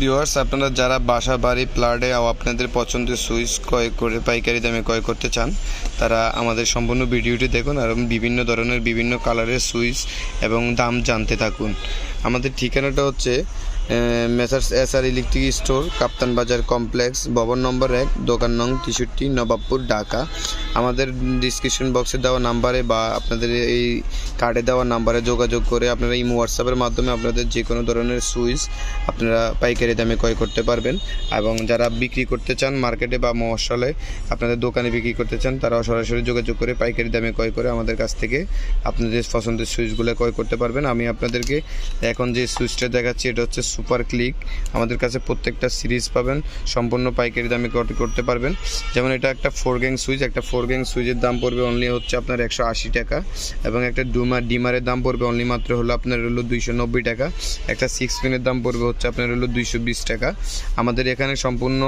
Viewers আপনারা যারা বাসা, বাড়ি প্লাডে আপনাদের পছন্দের সুইচ ক্রয় করে, পাইকারি দামে ক্রয় করতে চান, তারা আমাদের সম্পূর্ণ ভিডিওটি দেখুন আর বিভিন্ন ধরনের বিভিন্ন কালারের সুইচ এবং দাম জানতে থাকুন। আমাদের ঠিকানাটা হচ্ছে messrs S R electric store, Kaptan Bazar complex, ভবন নম্বর এক, দোকান নং তেষট্টি, নবাবপুর, ঢাকা। আমাদের ডিসক্রিপশন বক্সে দেওয়া নাম্বারে বা আপনাদের এই কার্ডে দেওয়া নাম্বারে যোগাযোগ করে আপনারা ইমো হোয়াটসঅ্যাপের মাধ্যমে আপনাদের যে কোনো ধরনের সুইচ আপনারা পাইকারি দামে ক্রয় করতে পারবেন। এবং যারা বিক্রি করতে চান মার্কেটে বা মহসলে আপনাদের দোকানে বিক্রি করতে চান, তারা সরাসরি যোগাযোগ করে পাইকারি দামে ক্রয় করে আমাদের কাছ থেকে আপনাদের পছন্দের সুইচগুলো ক্রয় করতে পারবেন। আমি আপনাদেরকে এখন যে সুইচটা দেখাচ্ছি, এটা হচ্ছে সুপার ক্লিক আমাদের কাছে প্রত্যেকটা সিরিজ পাবেন, সম্পূর্ণ পাইকারি দামে করতে পারবেন। যেমন এটা একটা ফোর গ্যাং সুইচ একটা ফোর গ্যাং সুইচের দাম পড়বে অনলি হচ্ছে আপনার একশো আশি টাকা এবং একটা ডুমার ডিমারের দাম পড়বে অনলি মাত্র হলো আপনার হলো দুইশো নব্বই টাকা। একটা সিক্স পিনের দাম পড়বে হচ্ছে আপনার হলো দুইশো বিশ টাকা। আমাদের এখানে সম্পূর্ণ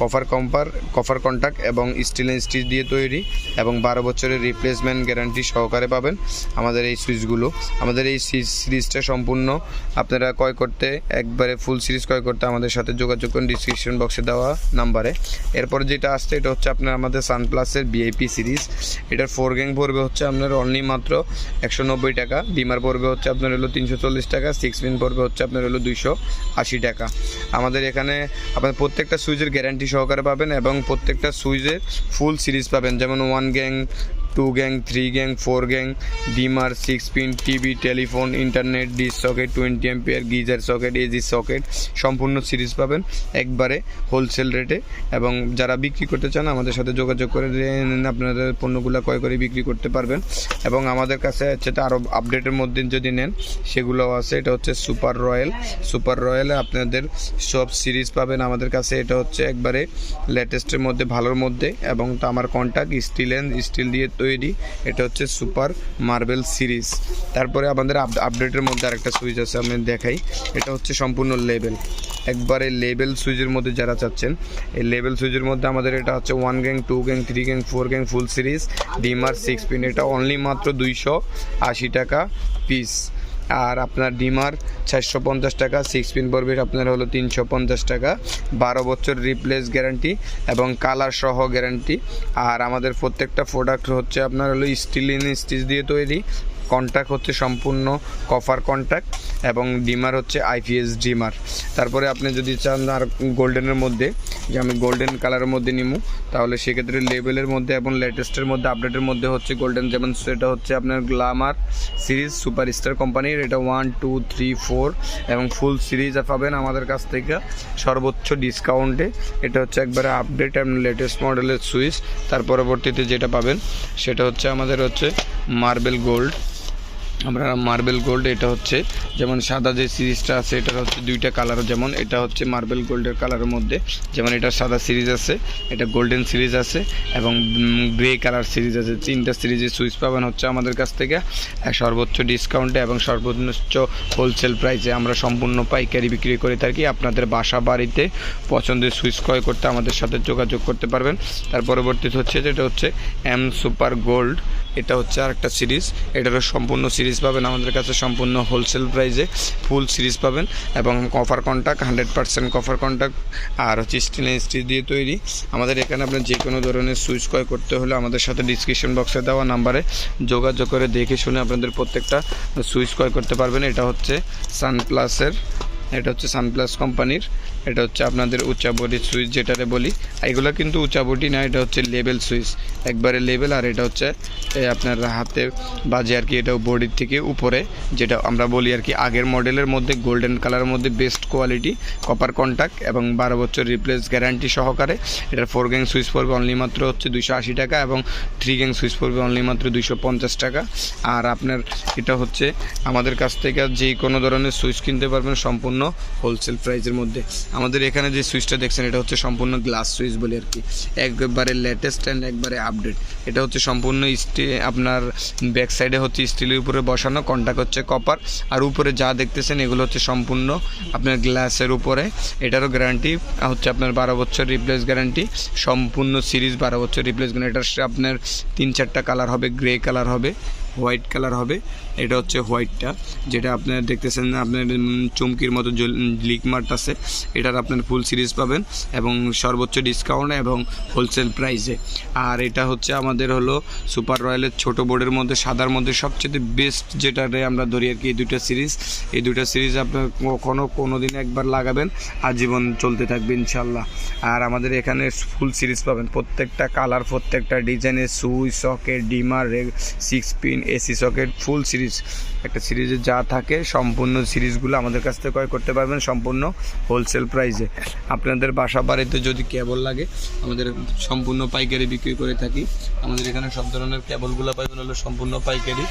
কফার কম্পার কফার কন্টাক্ট এবং স্টিল স্টিচ দিয়ে তৈরি এবং বারো বছরের রিপ্লেসমেন্ট গ্যারান্টি সহকারে পাবেন আমাদের এই সুইচগুলো আমাদের এই সিরিজটা সম্পূর্ণ আপনারা ক্রয় করতে একবারে ফুল সিরিজ ক্রয় করতে আমাদের সাথে যোগাযোগ করুন ডিসক্রিপশন বক্সে দেওয়া নাম্বারে। এরপর যেটা আসছে, এটা হচ্ছে আপনার আমাদের সানপ্লাসের বিআইপি সিরিজ এটার ফোর গ্যাং পড়বে হচ্ছে আপনার অনলি মাত্র একশো নব্বই টাকা। বিমার পড়বে হচ্ছে আপনার হলো তিনশো চল্লিশ টাকা। সিক্স পিন পড়বে হচ্ছে আপনার হলো দুইশো আশি টাকা। আমাদের এখানে আপনার প্রত্যেকটা সুইচের গ্যারান্টি সহকারে পাবেন এবং প্রত্যেকটা সুইচের ফুল সিরিজ পাবেন। যেমন one gang two gang, three gang, four gang, dimmer, six pin, TV, telephone, internet, dish socket, twenty ampere, geyser socket AG socket সম্পূর্ণ সিরিজ পাবেন একবারে হোলসেল রেটে। এবং যারা বিক্রি করতে চান, আমাদের সাথে যোগাযোগ করে আপনাদের পণ্যগুলো ক্রয় করে বিক্রি করতে পারবেন। এবং আমাদের কাছে হচ্ছে আরও আপডেটের মধ্যে যদি নেন সেগুলোও আছে, এটা হচ্ছে সুপার রয়্যাল। সুপার রয়্যালে আপনাদের সব সিরিজ পাবেন। আমাদের কাছে এটা হচ্ছে একবারে লেটেস্টের মধ্যে, ভালোর মধ্যে। এবং আমার কন্ট্যাক্ট স্টিল অ্যান্ড স্টিল দিয়ে তৈরি। এটা হচ্ছে সুপার মার্বেল সিরিজ। তারপরে আমাদের আপডেটের মধ্যে আরেকটা সুইচ আছে, আমি দেখাই। এটা হচ্ছে সম্পূর্ণ লেবেল একবারে লেবেল সুইচের মধ্যে যারা চাচ্ছেন, এই লেবেল সুইচের মধ্যে আমাদের এটা হচ্ছে one gang two gang three gang four gang full series dimmer six pin এটা অনলি মাত্র দুইশো আশি টাকা পিস আর আপনার ডিমার চারশো পঞ্চাশ টাকা সিক্স পিন পড়বে আপনার হলো তিনশো পঞ্চাশ টাকা, বারো বছর রিপ্লেস গ্যারান্টি এবং কালার সহ গ্যারান্টি আর আমাদের প্রত্যেকটা প্রোডাক্ট হচ্ছে আপনার হলো স্টিল ইন স্টিচ দিয়ে তৈরি কন্ট্যাক্ট হচ্ছে সম্পূর্ণ কফার কন্ট্যাক্ট এবং ডিমার হচ্ছে আইপিএস ডিমার। তারপরে আপনি যদি চান আর গোল্ডেনের মধ্যে, যে আমি গোল্ডেন কালারের মধ্যে নিমু, তাহলে সেক্ষেত্রে লেভেলের মধ্যে এবং লেটেস্টের মধ্যে, আপডেটের মধ্যে হচ্ছে গোল্ডেন, যেমন সেটা হচ্ছে আপনার গ্লামার সিরিজ সুপার স্টার কোম্পানির এটা ওয়ান, টু, থ্রি, ফোর এবং ফুল সিরিজ পাবেন আমাদের কাছ থেকে। সর্বোচ্চ ডিসকাউন্টে। এটা হচ্ছে একবারে আপডেট এবং লেটেস্ট মডেলের সুইচ। তার পরবর্তীতে যেটা পাবেন, সেটা হচ্ছে আমাদের হচ্ছে মার্বেল গোল্ড। আমরা মার্বেল গোল্ড এটা হচ্ছে যেমন সাদা যে সিরিজটা আছে, এটার হচ্ছে দুইটা কালার যেমন, এটা হচ্ছে মার্বেল গোল্ডের কালারের মধ্যে, যেমন এটা সাদা সিরিজ আছে, এটা গোল্ডেন সিরিজ আছে এবং গ্রে কালার সিরিজ আছে। তিনটা সিরিজের সুইচ পাবেন হচ্ছে আমাদের কাছ থেকে সর্বোচ্চ ডিসকাউন্টে এবং সর্বোচ্চ হোলসেল প্রাইসে আমরা সম্পূর্ণ পাইকারি বিক্রি করে থাকি। আপনাদের বাসা বাড়িতে পছন্দের সুইচ ক্রয় করতে আমাদের সাথে যোগাযোগ করতে পারবেন। তার পরবর্তীতে হচ্ছে যেটা হচ্ছে এম সুপার গোল্ড এটা হচ্ছে আরেকটা সিরিজ। এটারও সম্পূর্ণ সিরিজ পাবেন আমাদের কাছে, সম্পূর্ণ হোলসেল প্রাইসে ফুল সিরিজ পাবেন এবং copper contact hundred percent copper contact আর হচ্ছে স্টিল স্টিল দিয়ে তৈরি। আমাদের এখানে আপনার যে কোনো ধরনের সুইচ ক্রয় করতে হলে আমাদের সাথে ডিসক্রিপশন বক্সে দেওয়া নাম্বারে যোগাযোগ করে দেখে শুনে আপনাদের প্রত্যেকটা সুইচ ক্রয় করতে পারবেন। এটা হচ্ছে সানপ্লাসের এটা হচ্ছে সানপ্লাস কোম্পানির, এটা হচ্ছে আপনাদের উচ্চাবটি সুইচ যেটারে বলি। এগুলো কিন্তু উচ্চাবটি না, এটা হচ্ছে লেবেল সুইচ। একবারে লেবেল আর এটা হচ্ছে আপনার হাতে বাজে আর কি এটা বডির থেকে উপরে, যেটা আমরা বলি আর কি আগের মডেলের মধ্যে গোল্ডেন কালারের মধ্যে বেস্ট কোয়ালিটি কপার কন্ট্যাক্ট এবং বারো বছর রিপ্লেস গ্যারান্টি সহকারে। এটার ফোর গ্যাং সুইচ পড়বে অনলি মাত্র হচ্ছে দুইশো আশি টাকা এবং থ্রি গ্যাং সুইচ পড়বে অনলি মাত্র দুইশো পঞ্চাশ টাকা। আর আপনার এটা হচ্ছে আমাদের কাছ থেকে যে কোনো ধরনের সুইচ কিনতে পারবেন সম্পূর্ণ হোলসেল প্রাইসের মধ্যে। আমাদের এখানে যে সুইচটা দেখছেন, এটা হচ্ছে সম্পূর্ণ গ্লাস সুইচ বলে আর কি। একবারে লেটেস্ট অ্যান্ড একবারে আপডেট এটা হচ্ছে সম্পূর্ণ স্টি আপনার ব্যাক সাইডে হচ্ছে স্টিলের উপরে বসানো কন্টাক্ট হচ্ছে কপার আর উপরে যা দেখতেছেন, এগুলো হচ্ছে সম্পূর্ণ আপনার গ্লাসের উপরে। এটারও গ্যারান্টি হচ্ছে আপনার বারো বছর রিপ্লেস গ্যারান্টি সম্পূর্ণ সিরিজ বারো বছর রিপ্লেস গ্যারান্টি এটার আপনার তিন চারটা কালার হবে গ্রে কালার হবে হোয়াইট কালার হবে। এটা হচ্ছে হোয়াইটটা, যেটা আপনার দেখতেছেন আপনার চুমকির মতো লিক মার্ট আছে এটার আপনার ফুল সিরিজ পাবেন এবং সর্বোচ্চ ডিসকাউন্ট এবং হোলসেল প্রাইসে আর এটা হচ্ছে আমাদের হলো সুপার রয়্যালের ছোট বোর্ডের মধ্যে, সাদার মধ্যে সবচেয়ে বেস্ট যেটারে আমরা ধরি আর কি এই দুটো সিরিজ এই দুটো সিরিজ আপনার কখনো কোনো দিন একবার লাগাবেন, আজীবন চলতে থাকবে ইনশাল্লাহ আর আমাদের এখানে ফুল সিরিজ পাবেন, প্রত্যেকটা কালার প্রত্যেকটা ডিজাইনের সুই socket dimmer six pin AC socket full series একটা সিরিজে যা থাকে, সম্পূর্ণ সিরিজগুলো আমাদের কাছ থেকে ক্রয় করতে পারবেন সম্পূর্ণ হোলসেল প্রাইসে আপনাদের বাসা বাড়িতে যদি কেবল লাগে, আমাদের সম্পূর্ণ পাইকারি বিক্রি করে থাকি। আমাদের এখানে সব ধরনের কেবলগুলো পাইবেন হলো সম্পূর্ণ পাইকারি।